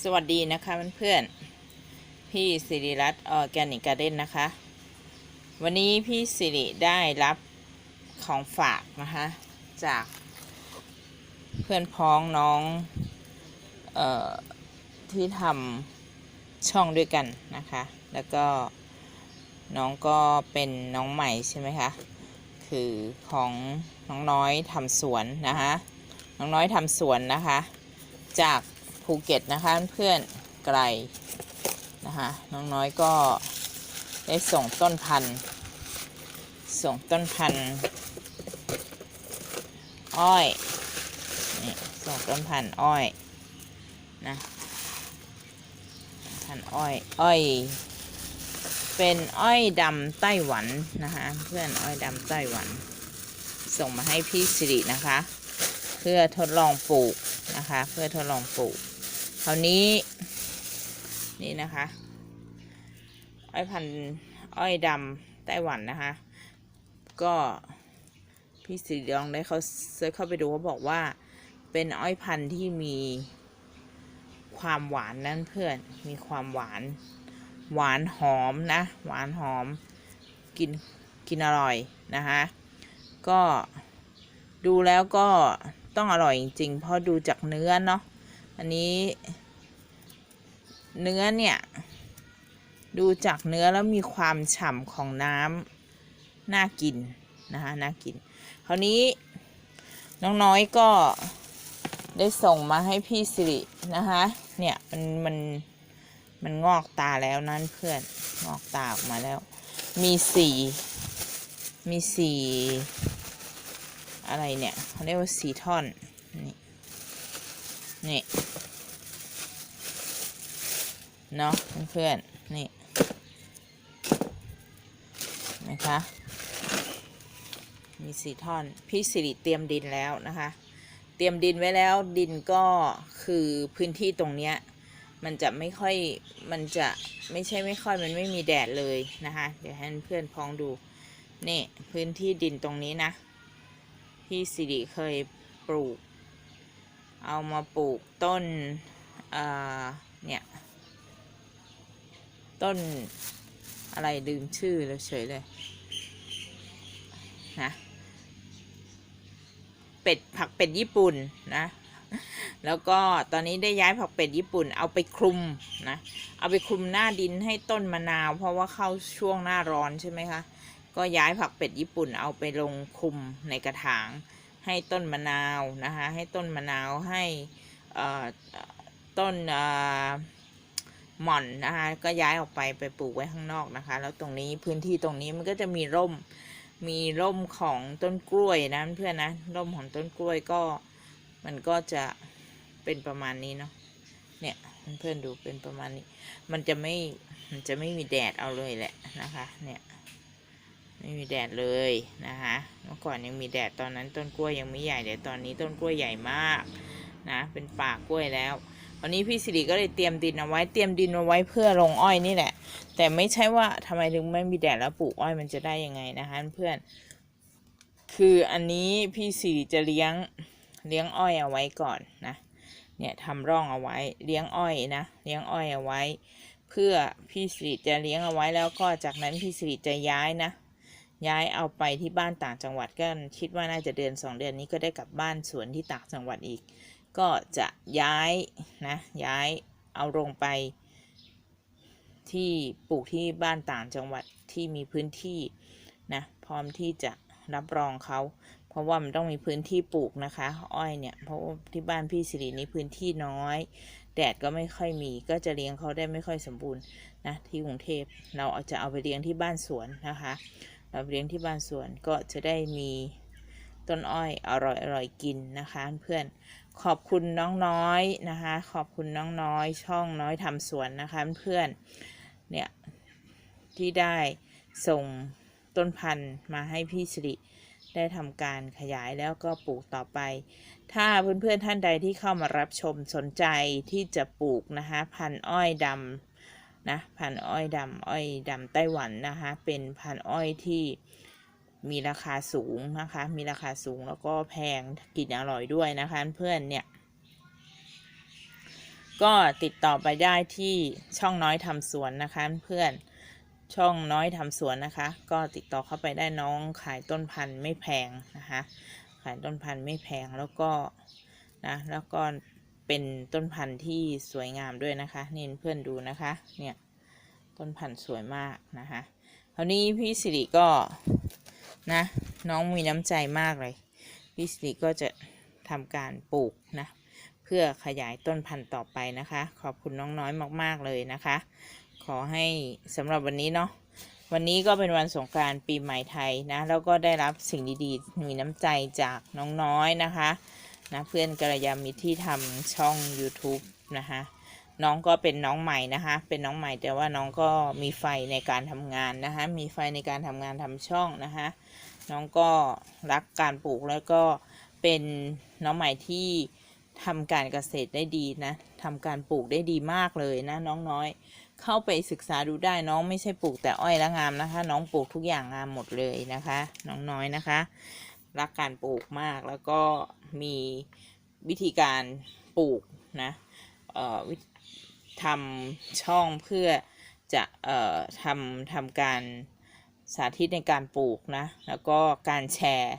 สวัสดีนะคะเพื่อนๆพี่สิริรัตน์ออร์แกนิกการ์เด้นนะคะ วันนี้พี่สิริได้รับของฝากนะคะจากเพื่อนพ้องน้องเอ่อที่ทำช่องด้วยกันนะคะ แล้วก็น้องก็เป็นน้องใหม่ใช่ไหมคะ คือของน้องน้อยทำสวนนะคะ น้องน้อยทำสวนนะคะ จาก ภูเก็ตนะคะเพื่อนไกลนะคะน้องน้อยก็ได้ส่งต้นพันธุ์ส่งต้นพันธุ์อ้อยนี่ส่งต้นพันธุ์อ้อยนะพันธุ์อ้อยอ้อย เป็นอ้อยดำไต้หวันนะคะเพื่อนอ้อยดำไต้หวัน ส่งมาให้พี่สิรินะคะ เพื่อทดลองปลูกนะคะ เพื่อทดลองปลูก คราวนี้ นี่นะคะ อ้อยพันอ้อยดำไต้หวันนะคะ ก็พี่สีดองได้เขาเซิร์ชเข้าไปดูเขาบอกว่า เป็นอ้อยพันธุ์ที่มีความหวานนั่นเพื่อนมีความหวาน หวานหอมนะ หวานหอมกินกินอร่อยนะคะก็ดูแล้วก็ต้องอร่อยจริงๆเพราะดูจากเนื้อเนาะ อันนี้ เนื้อเนี่ย ดูจากเนื้อแล้วมีความฉ่ำของน้ำน่ากินนะคะน่ากิน คราวนี้น้องน้อยก็ได้ส่งมาให้พี่สิรินะคะเนี่ยมันมันมันงอกตาแล้วนั่นเพื่อนงอกตาออกมาแล้ว มีสีมีสีอะไรเนี่ยเขาเรียกว่าสีท่อนนี่ นี่เนาะเพื่อนๆนี่นะคะ มีสี่ท่อน พี่สิริเตรียมดินแล้วนะคะ เตรียมดินไว้แล้วดินก็คือพื้นที่ตรงเนี้ยมันจะไม่ค่อยมันจะไม่ใช่ไม่ค่อยมันไม่มีแดดเลยนะคะ เดี๋ยวให้เพื่อนพองดูนี่พื้นที่ดินตรงนี้นะ พี่สิริเคยปลูก เอามาปลูกต้นเนี่ยต้นอะไรลืมชื่อแล้วเฉยเลยนะเป็ดผักเป็ดญี่ปุ่นนะ แล้วก็ตอนนี้ได้ย้ายผักเป็ดญี่ปุ่น เอาไปคลุมนะเอาไปคลุมหน้าดินให้ต้นมะนาว เพราะว่าเข้าช่วงหน้าร้อนใช่ไหมคะก็ย้ายผักเป็ดญี่ปุ่นเอาไปลงคลุมในกระถาง ให้ต้นมะนาวนะคะให้ต้นมะนาวให้ต้นหม่อนนะคะก็ย้ายออกไปไปปลูกไว้ข้างนอกนะคะ แล้วตรงนี้พื้นที่ตรงนี้มันก็จะมีร่มมีร่มของต้นกล้วยนะเพื่อนนะร่มของต้นกล้วยก็มันก็จะเป็นประมาณนี้เนาะเนี่ยเพื่อนๆดูเป็นประมาณนี้ มันจะไม่มันจะไม่มีแดดเอาเลยแหละนะคะ เนี่ย ไม่มีแดดเลยนะคะเมื่อก่อนยังมีแดดตอนนั้นต้นกล้วยยังไม่ใหญ่แต่ตอนนี้ต้นกล้วยใหญ่มากนะเป็นป่ากล้วยแล้ววันนี้พี่สิริก็เลยเตรียมดินเอาไว้เตรียมดินเอาไว้เพื่อลงอ้อยนี่แหละ แต่ไม่ใช่ว่าทำไมถึงไม่มีแดดแล้วปลูกอ้อยมันจะได้ยังไงนะคะเพื่อน คืออันนี้พี่สิริจะเลี้ยงเลี้ยงอ้อยเอาไว้ก่อนนะเนี่ยทำร่องเอาไว้เลี้ยงอ้อยนะเลี้ยงอ้อยเอาไว้ เพื่อพี่สิริจะเลี้ยงเอาไว้แล้วก็จากนั้นพี่สิริจะย้ายนะ ย้ายเอาไปที่บ้านต่างจังหวัดก็คิดว่าน่าจะเดือนสองเดือนนี้ก็ได้กลับบ้านสวนที่ต่างจังหวัดอีก ก็จะย้ายนะย้ายเอาลงไป ที่ปลูกที่บ้านต่างจังหวัดที่มีพื้นที่นะพร้อมที่จะรับรองเขาเพราะว่ามันต้องมีพื้นที่ปลูกนะคะ อ้อยเนี่ยเพราะว่าที่บ้านพี่สิรินี้พื้นที่น้อย แดดก็ไม่ค่อยมีก็จะเลี้ยงเขาได้ไม่ค่อยสมบูรณ์นะที่กรุงเทพเราอาจะเอาไปเลี้ยงที่บ้านสวนนะคะ เราเลี้ยงที่บ้านสวนก็จะได้มีต้นอ้อยอร่อยอร่อยกินนะคะเพื่อนขอบคุณน้องน้อยนะคะ ขอบคุณน้องน้อยช่องน้อยทำสวนนะคะเพื่อนเนี่ยที่ได้ส่งต้นพันธุ์มาให้พี่สิริได้ทำการขยายแล้วก็ปลูกต่อไป ถ้าเพื่อนๆท่านใดที่เข้ามารับชมสนใจที่จะปลูกนะคะพันอ้อยดำ นะพันอ้อยดำอ้อยดำไต้หวันนะคะ เป็นพันอ้อยที่มีราคาสูงนะคะ มีราคาสูงแล้วก็แพงกินอร่อยด้วยนะคะเพื่อนเนี่ยก็ติดต่อไปได้ที่ช่องน้อยทำสวนนะคะเพื่อนช่องน้อยทำสวนนะคะ ก็ติดต่อเข้าไปได้น้องขายต้นพันธุ์ไม่แพงนะคะ ขายต้นพันธุ์ไม่แพงแล้วก็นะแล้วก็ เป็นต้นพันธุ์ที่สวยงามด้วยนะคะนี่เพื่อนดูนะคะ เนี่ยต้นพันธุ์สวยมากนะคะคราวนี้พี่สิริก็นะน้องมีน้ำใจมากเลย พี่สิริก็จะทำการปลูกนะเพื่อขยายต้นพันธุ์ต่อไปนะคะ ขอบคุณน้องน้อยมาก ๆเลยนะคะ ขอให้สำหรับวันนี้เนาะวันนี้ก็เป็นวันสงกานต์ปีใหม่ไทยนะ แล้วก็ได้รับสิ่งดีๆ มีน้ำใจจากน้องน้อยนะคะ นะเพื่อนกัลยามิตรที่ทำช่อง YouTube นะคะน้องก็เป็นน้องใหม่นะคะเป็นน้องใหม่แต่ว่าน้องก็มีไฟในการทำงานนะคะมีไฟในการทำงานทำช่องนะคะน้องก็รักการปลูกแล้วก็เป็นน้องใหม่ที่ทำการเกษตรได้ดีนะทำการปลูกได้ดีมากเลยนะน้องน้อยเข้าไปศึกษาดูได้น้องไม่ใช่ปลูกแต่อ้อยและงามนะคะ น้องปลูกทุกอย่างงามหมดเลยนะคะ น้องน้อยนะคะ รักการปลูกมากแล้วก็ มีวิธีการปลูกนะเอ่อทำช่องเพื่อจะเอ่อทำทำการสาธิตในการปลูกนะ แล้วก็การแชร์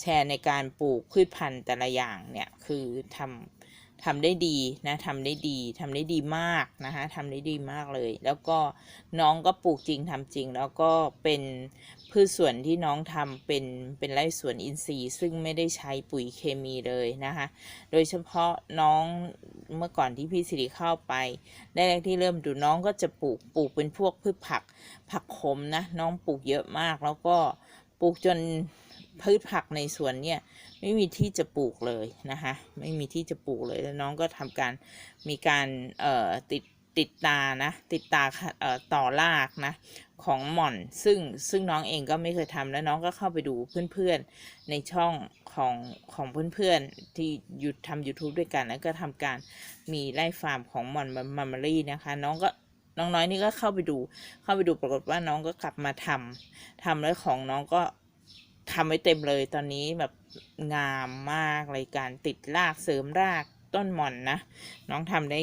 แชร์ในการปลูกพืชพันธุ์แต่ละอย่างเนี่ยคือทำทำได้ดีนะทำได้ดีทำได้ดีมากนะคะทำได้ดีมากเลย แล้วก็น้องก็ปลูกจริงทำจริง แล้วก็เป็น พืชสวนที่น้องทำเป็นเป็นไร่สวนอินทรีย์ ซึ่งไม่ได้ใช้ปุ๋ยเคมีเลยนะคะ โดยเฉพาะน้องเมื่อก่อนที่พี่สิริเข้าไปแรกๆที่เริ่มดูน้องก็จะปลูกปลูกเป็นพวกพืชผักผักขมนะน้องปลูกเยอะมากแล้วก็ปลูกจนพืชผักในสวนเนี่ยไม่มีที่จะปลูกเลยนะคะไม่มีที่จะปลูกเลยแล้วน้องก็ทำการมีการเอ่อติดติดตานะติดตาเอ่อต่อรากนะ ของหม่อน ซึ่งซึ่งน้องเองก็ไม่เคยทำแล้วน้องก็เข้าไปดูเพื่อนๆ ในช่องของของเพื่อนๆ ที่หยุดทำ YouTube ด้วยกัน แล้วก็ทำการมีไร่ฟาร์มของหม่อนมัมมารี่นะคะ น้องก็น้องน้อยนี่ก็เข้าไปดู เข้าไปดูปรากฏว่าน้องก็กลับมาทำทำแล้วของน้องก็ทำไว้เต็มเลยตอนนี้แบบงามมากเลยการติดรากเสริมราก ต้นมอนนะ น้องทำได้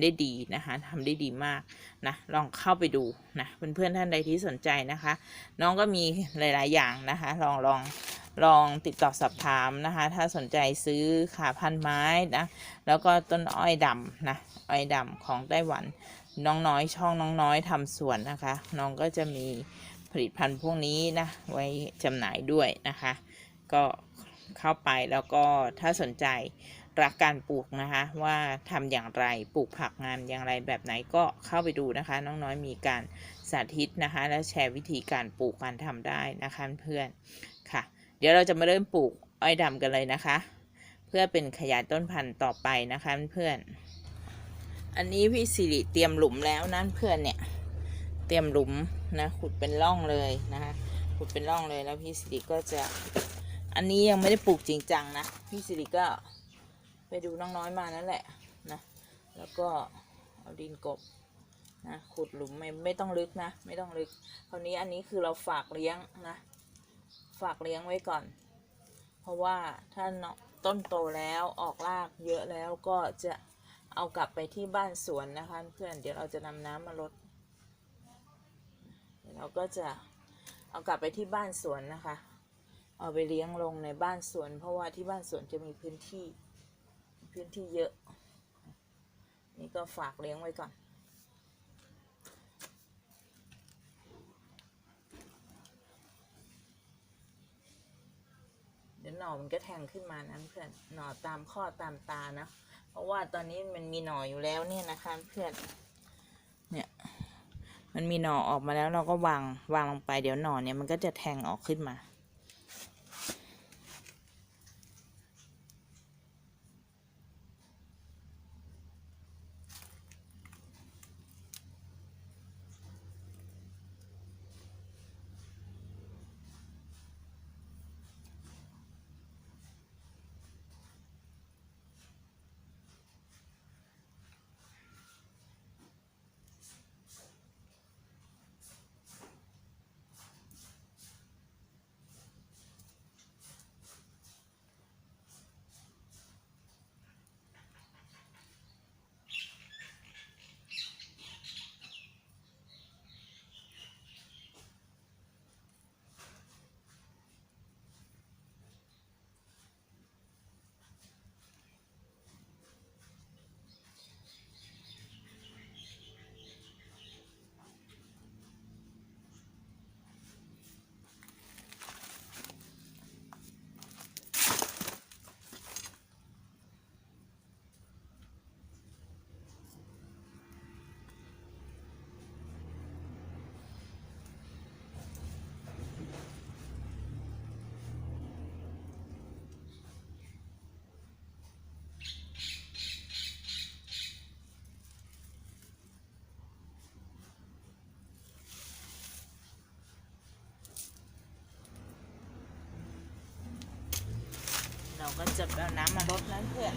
ได้ดีนะคะทำได้ดีมากนะลองเข้าไปดูนะเพื่อนๆท่านใดที่สนใจนะคะ น้องก็มีหลาย ๆ อย่างนะคะ ลองลองลองติดต่อสอบถามนะคะ ถ้าสนใจซื้อขาพันไม้นะ แล้วก็ต้นอ้อยดำนะอ้อยดำของไต้หวัน น้องน้อยช่องน้องน้อยทำสวนนะคะ น้องก็จะมีผลิตภัณฑ์พวกนี้นะ ไว้จำหน่ายด้วยนะคะ ก็เข้าไปแล้วก็ถ้าสนใจ รักการปลูกนะคะ ว่าทำอย่างไรปลูกผักงานอย่างไรแบบไหนก็เข้าไปดูนะคะ น้องน้อยมีการสาธิตนะคะ และแชร์วิธีการปลูกการทำได้นะคะเพื่อนค่ะ เดี๋ยวเราจะมาเริ่มปลูกอ้อยดำกันเลยนะคะ เพื่อเป็นขยายต้นพันธุ์ต่อไปนะคะเพื่อน อันนี้พี่สิริเตรียมหลุมแล้วนั่นเพื่อนเนี่ยเตรียมหลุมนะขุดเป็นร่องเลยนะคะขุดเป็นร่องเลยแล้วพี่สิริก็จะ อันนี้ยังไม่ได้ปลูกจริงจังนะพี่สิริก็ ไปดูน้องน้อยมานั่นแหละนะ แล้วก็เอาดินกบนะขุดหลุมไม่ไม่ต้องลึกนะ ไม่ต้องลึกคราวนี้อันนี้คือเราฝากเลี้ยงนะ ฝากเลี้ยงไว้ก่อน เพราะว่าถ้าเนาะต้นโตแล้วออกรากเยอะแล้วก็จะเอากลับไปที่บ้านสวนนะคะเพื่อนเดี๋ยวเราจะนำน้ำมาลดเราก็จะเอากลับไปที่บ้านสวนนะคะ เอาไปเลี้ยงลงในบ้านสวน เพราะว่าที่บ้านสวนจะมีพื้นที่ พื้นที่เยอะ นี่ก็ฝากเลี้ยงไว้ก่อน เดี๋ยวหน่อมันก็แทงขึ้นมานะเพื่อนหน่อตามข้อตามตานะ เพราะว่าตอนนี้มันมีหน่ออยู่แล้วเนี่ยนะคะเพื่อน เนี่ยมันมีหน่อออกมาแล้วเราก็วางวางลงไปเดี๋ยวหน่อเนี่ยมันก็จะแทงออกขึ้นมา ก็จะเอาน้ำมาลดน้ำเพื่อน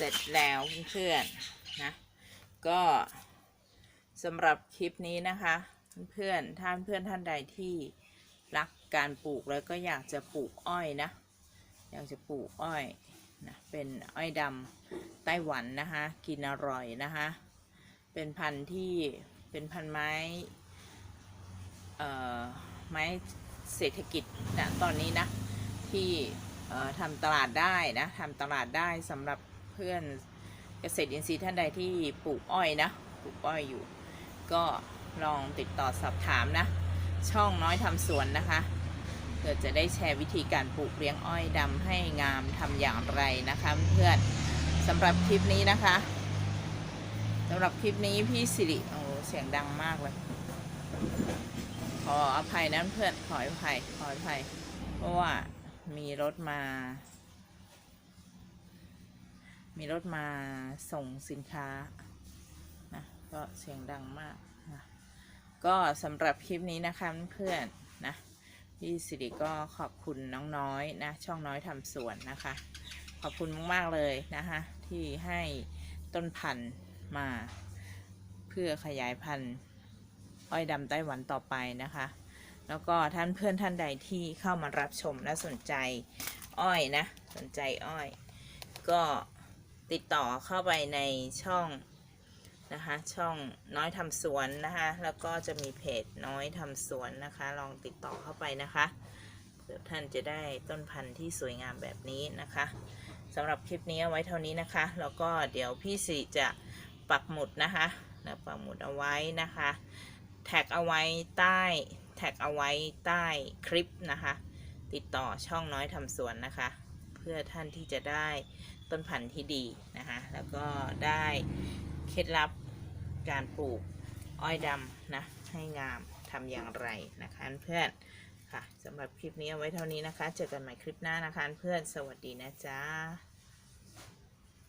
สร็จแล้วเพื่อนๆนะก็สำหรับคลิปนี้นะคะเพื่อนๆท่านเพื่อนท่านใดที่รักการปลูกแล้วก็อยากจะปลูกอ้อยนะ อยากจะปลูกอ้อยนะเป็นอ้อยดำไต้หวันนะคะกินอร่อยนะคะเป็นพันธุ์ที่เป็นพันธุ์ไม้เอ่อไม้เศรษฐกิจนะตอนนี้นะที่ทำตลาดได้นะทำตลาดได้สำหรับ พื่อนเกษตรอินทรีย์ท่านใดที่ปลูกอ้อยนะปลูกอ้อยอยู่ ก็ลองติดต่อสอบถามนะ ช่องน้อยทำสวนนะคะเพื่อจะได้แชร์วิธีการปลูกเลี้ยงอ้อยดำให้งามทำอย่างไรนะคะเพื่อนสำหรับคลิปนี้นะคะสำหรับคลิปนี้พี่สิริโอ้เสียงดังมากเลย ขออภัยนะเพื่อนขออภัยขออภัย เพราะว่ามีรถมา มีรถมาส่งสินค้านะก็เสียงดังมากนะก็สำหรับคลิปนี้นะคะเพื่อนๆนะพี่สิริก็ขอบคุณน้องน้อยนะช่องน้อยทำสวนนะคะ ขอบคุณมากๆเลยนะคะที่ให้ต้นพันธุ์มาเพื่อขยายพันธุ์อ้อยดำไต้หวันต่อไปนะคะ แล้วก็ท่านเพื่อนท่านใดที่เข้ามารับชมและสนใจอ้อยนะ สนใจอ้อย ก็ ติดต่อเข้าไปในช่องนะคะช่องน้อยทำสวนนะคะแล้วก็จะมีเพจน้อยทำสวนนะคะ ลองติดต่อเข้าไปนะคะเพื่อท่านจะได้ต้นพันธุ์ที่สวยงามแบบนี้นะคะสำหรับคลิปนี้เอาไว้เท่านี้นะคะ แล้วก็เดี๋ยวพี่สิจะปักหมุดนะคะแล้วปักหมุดเอาไว้นะคะ แท็กเอาไว้ใต้แท็กเอาไว้ใต้คลิปนะคะ ติดต่อช่องน้อยทำสวนนะคะ เพื่อท่านที่จะได้ ต้นพันธุ์ที่ดีนะคะ แล้วก็ได้เคล็ดลับการปลูกอ้อยดำนะให้งามทำอย่างไรนะคะเพื่อนค่ะสำหรับคลิปนี้เอาไว้เท่านี้นะคะ เจอกันใหม่คลิปหน้านะคะเพื่อนสวัสดีนะจ๊ะ